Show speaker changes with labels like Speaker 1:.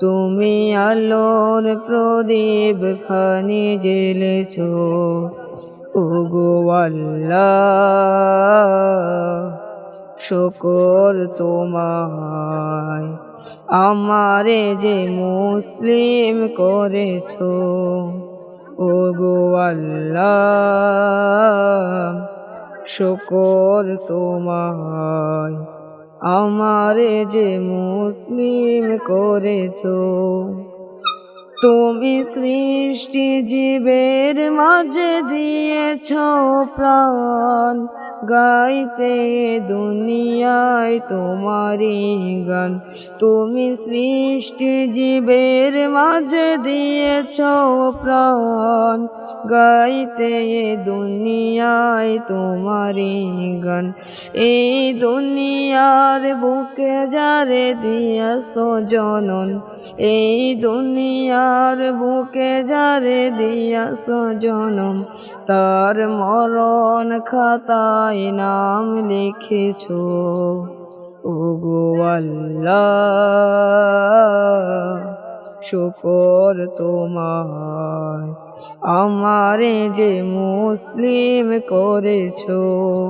Speaker 1: তুমি আলোর প্রদীপ খানি জেলেছ ওগো আল্লাহ, শকর তোমায়। আমারে যে মুসলিম করেছ, ওগো আল্লাহ, শকর তোমায়। আমারে যে মুসলিম করেছ তুমি সৃষ্টি জীবের মাঝে দিয়েছ প্রাণ। গাইতে দুনিয়ায় তোমারই গান। তুমি সৃষ্টি জীবের মাঝে দিয়েছ প্রাণ। গাইতে দুনিয়ায় তোমারই গান। এই দুনিয়ার বুকে যারে দিয়েছ জনন, এই দুনিয়ার বুকে যারে দিয়েছ জনম তার মরণ খাতায় নাম লিখেছ ওগো আল্লাহ। শুকর তোমার আমারে যে মুসলিম করেছ।